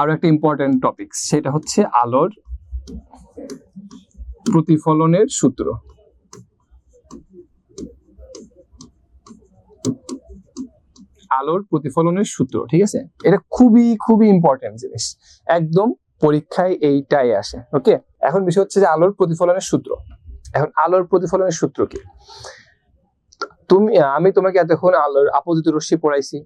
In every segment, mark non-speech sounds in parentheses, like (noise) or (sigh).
আরও একটা important topic সেটা হচ্ছে আলোর প্রতিফলনের সূত্র। আলোর প্রতিফলনের সূত্র, ঠিক আছে? এটা খুবই খুবই ইম্পর্টেন্ট জিনিস। একদম পরীক্ষায় এইটাই আসে ওকে এখন বিষয় হচ্ছে যে আলোর প্রতিফলনের সূত্র। এখন আলোর প্রতিফলনের সূত্র কি? তুমি, আমি তোমাকে এতক্ষণ আলোর আপতিত রশ্মি পড়াইছি,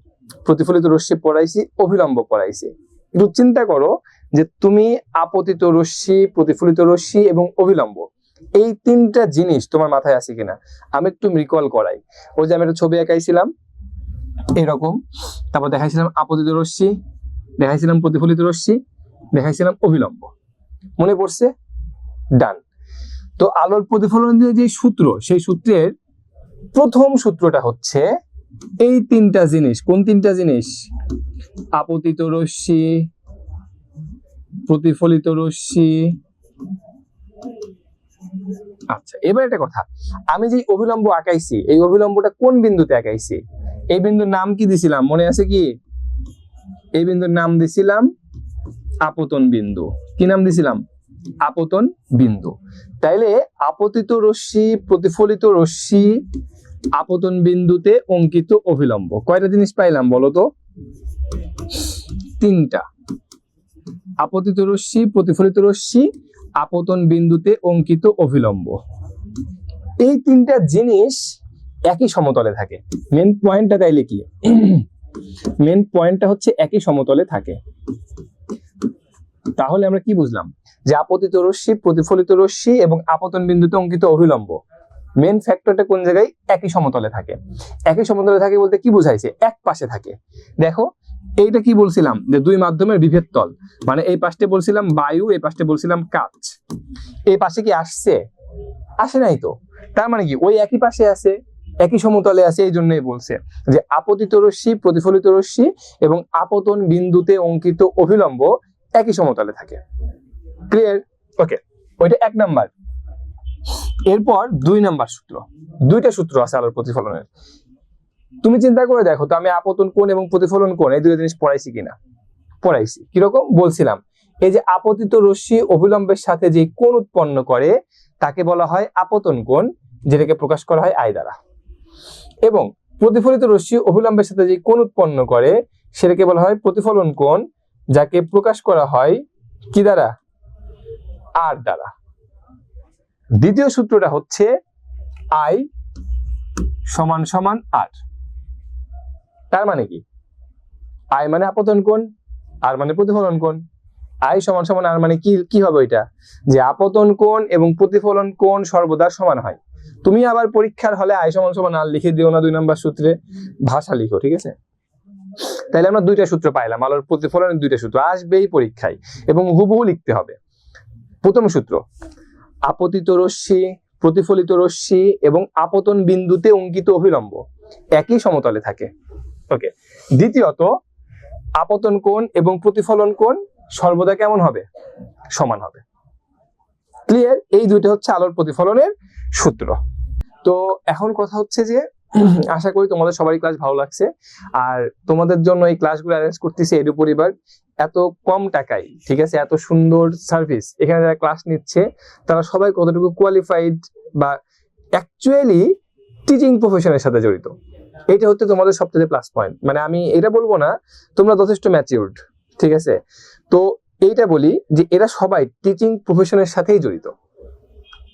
প্রতিফলিত রশ্মি পড়াইছি, অভিলম্ব পড়াইছি। একটু চিন্তা করো যে তুমি আপতিত রশ্মি, প্রতিফলিত রশ্মি এবং অবিলম্ব। এই তিনটা জিনিস তোমার মাথায় আছে কিনা? আমি একটু রিকল করাই। ওই যে আমি একটা ছবি আঁকাইছিলাম, এরকম। তারপর দেখাইছিলাম আপতিত রশ্মি, দেখাইছিলাম প্রতিফলিত রশ্মি, দেখাইছিলাম অভিলম্ব মনে পড়ছে? ডান। তো আলোর প্রতিফলনের যে সূত্র, সেই সূত্রের প্রথম সূত্রটা হচ্ছে এই তিনটা জিনিস, কোন তিনটা জিনিস? আপতিত রশ্মি, প্রতিফলিত রশ্মি। আচ্ছা এবার একটা কথা। আমি যে অভিলম্ব আঁকাইছি, এই অভিলম্বটা কোন বিন্দুতে আঁকাইছি? এই বিন্দুর নাম কি দিছিলাম? মনে আছে কি? এই বিন্দুর নাম দিছিলাম আপতন বিন্দু। কি নাম দিছিলাম? আপতন বিন্দু। তাইলে আপতিত রশ্মি, প্রতিফলিত রশ্মি আপতন বিন্দুতে অঙ্কিত অভিলম্ব। কয়টা জিনিস পাইলাম বলো তো? তিনটা। আপতিত রশ্মি, প্রতিফলিত রশ্মি, আপতন বিন্দুতে অঙ্কিত অভিলম্ব। এই তিনটা জিনিস একই সমতলে থাকে। মেন পয়েন্টটা তাইলে কি? মেন পয়েন্টটা হচ্ছে একই সমতলে থাকে। তাহলে আমরা কি বুঝলাম? যে আপতিত রশ্মি, প্রতিফলিত রশ্মি এবং আপতন বিন্দুতে অঙ্কিত অভিলম্ব। মেন ফ্যাক্টরটা কোন জায়গায়? একই সমতলে থাকে। একই সমতলে থাকে বলতে কি বুঝাইছে? এক পাশে থাকে। দেখো, এইটা কি বলছিলাম? যে দুই মাধ্যমের বিভেদ তল। মানে এই পাশে বলছিলাম বায়ু, এই পাশে বলছিলাম কাচ। এই পাশে কি আসছে? আসে নাই তো। তার মানে কি? ওই একই পাশে আছে, একই সমতলে আছে, এই জন্যই বলছে। যে আপতিত রশ্মি, প্রতিফলিত রশ্মি এবং আপতন বিন্দুতে অঙ্কিত অভিলম্ব একই সমতলে থাকে। ক্লিয়ার ওকে ওইটা এক নাম্বার। এরপর দুই নাম্বার সূত্র। দুইটা সূত্র আছে আলোর প্রতিফলনের। তুমি চিন্তা করে দেখো তো আমি আপতন কোণ এবং প্রতিফলন কোণ এই দুটো জিনিস পড়াইছি কিনা? পড়াইছি। কীরকম? বলছিলাম, এই যে আপতিত রশ্মি অবিলম্বের সাথে যে কোণ উৎপন্ন করে, তাকে বলা হয় আপতন কোণ, যেটাকে প্রকাশ করা হয় আয় দ্বারা। এবং প্রতিফলিত রশ্মি অবিলম্বের সাথে যে কোণ উৎপন্ন করে, সেটাকে বলা হয় প্রতিফলন কোণ, যাকে প্রকাশ করা হয় কি দ্বারা? আর দ্বারা। দ্বিতীয় সূত্রটা হচ্ছে আই সমান সমান আর তার মানে কি? আই মানে আপতন কোণ আর মানে প্রতিফলন কোণ। আই সমান সমান আর মানে কি কি হবে ওইটা? যে আপতন কোণ এবং প্রতিফলন কোণ সর্বদা সমান হয়। তুমি আবার পরীক্ষার হলে আই সমান সমান আর লিখে দিও না দুই নম্বর সূত্রে। ভাষা লিখো, ঠিক আছে? তাহলে আমরা দুইটা সূত্র পাইলাম, আলোর প্রতিফলনের দুইটা সূত্র। আসবেই পরীক্ষায় এবং হুবহু লিখতে হবে। প্রথম সূত্র আপতিত রশ্মি, প্রতিফলিত রশ্মি এবং আপতন বিন্দুতে অঙ্কিত অভিলম্ব। একই সমতলে থাকে। ওকে দ্বিতীয়ত, আপতন কোণ এবং প্রতিফলন কোণ সর্বদা কেমন হবে? সমান হবে। ক্লিয়ার এই দুইটা হচ্ছে আলোর প্রতিফলনের সূত্র। তো এখন কথা হচ্ছে যে (laughs) আশা করি তোমাদের সবারই ক্লাস ভালো লাগছে। আর তোমাদের জন্য এই ক্লাসগুলো অ্যারেঞ্জ করতেছি এডু পরিবার, এত কম টাকায়, ঠিক আছে? এত সুন্দর সার্ভিস এখানে যারা ক্লাস নিচ্ছে, তারা সবাই কতটুকু কোয়ালিফাইড বা অ্যাকচুয়ালি টিচিং প্রফেশনের সাথে জড়িত। এটা হচ্ছে তোমাদের সবথেকে প্লাস পয়েন্ট মানে আমি এটা বলব না, তোমরা যথেষ্ট ম্যাচিউরড ঠিক আছে? তো এইটা বলি যে এরা সবাই টিচিং প্রফেশনের সাথেই জড়িত।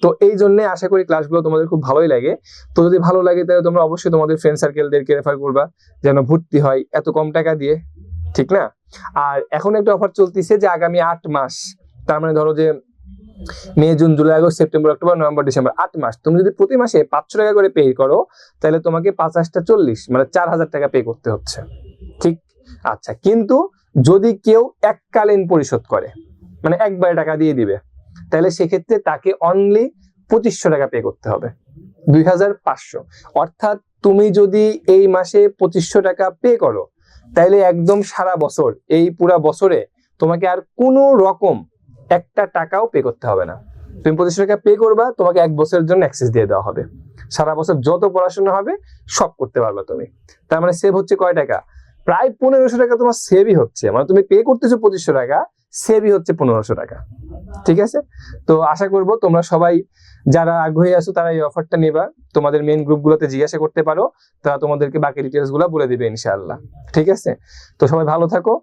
তো এই জন্য আশা করি ক্লাসগুলো তোমাদের খুব ভালোই লাগে। তো যদি ভালো লাগে, তাহলে তোমরা অবশ্যই তোমাদের ফ্রেন্ড সার্কেলদেরকে রেফার করবা, যেন ভর্তি হয় এত কম টাকা দিয়ে। ঠিক না? আর এখন একটা অফার চলতেছে যে আগামী আট মাস, তার মানে ধরো যে May, June, July, August, September, October, November, December, আট মাস। তুমি যদি প্রতি মাসে পাঁচশো টাকা করে পে করো, তাহলে তোমাকে পাঁচাশটা চল্লিশ মানে চার হাজার টাকা পে করতে হচ্ছে। ঠিক? আচ্ছা কিন্তু যদি কেউ এককালীন পরিশোধ করে মানে একবারে টাকা দিয়ে দিবে তাহলে সেক্ষেত্রে তাকে অনলি পঁচিশশো টাকা পে করতে হবে। দুই হাজার পাঁচশো। অর্থাৎ তুমি যদি এই মাসে পঁচিশশো টাকা পে করো, তাহলে একদম সারা বছর, এই পুরা বছরে তোমাকে আর কোনো রকম একটা টাকাও পে করতে হবে না। তুমি পঁচিশশো টাকা পে করবা, তোমাকে এক বছরের জন্য অ্যাক্সেস দিয়ে দেওয়া হবে। সারা বছর যত পড়াশোনা হবে, সব করতে পারবে তুমি। তার মানে সেভ হচ্ছে কয় টাকা? প্রায় পনেরোশো টাকা তোমার সেভই হচ্ছে। মানে তুমি পে করতেছো পঁচিশশো টাকা সেভই হচ্ছে পনেরোশো টাকা। ঠিক আছে? তো আশা করব তোমরা সবাই যারা আগ্রহী আছো, তারা এই অফারটা নেবা। তোমাদের মেন গ্রুপগুলোতে জিজ্ঞাসা করতে পারো, তারা তোমাদেরকে বাকি ডিটেলসগুলো বলে দিবে ইনশাআল্লাহ। ঠিক আছে? তো সবাই ভালো থাকো।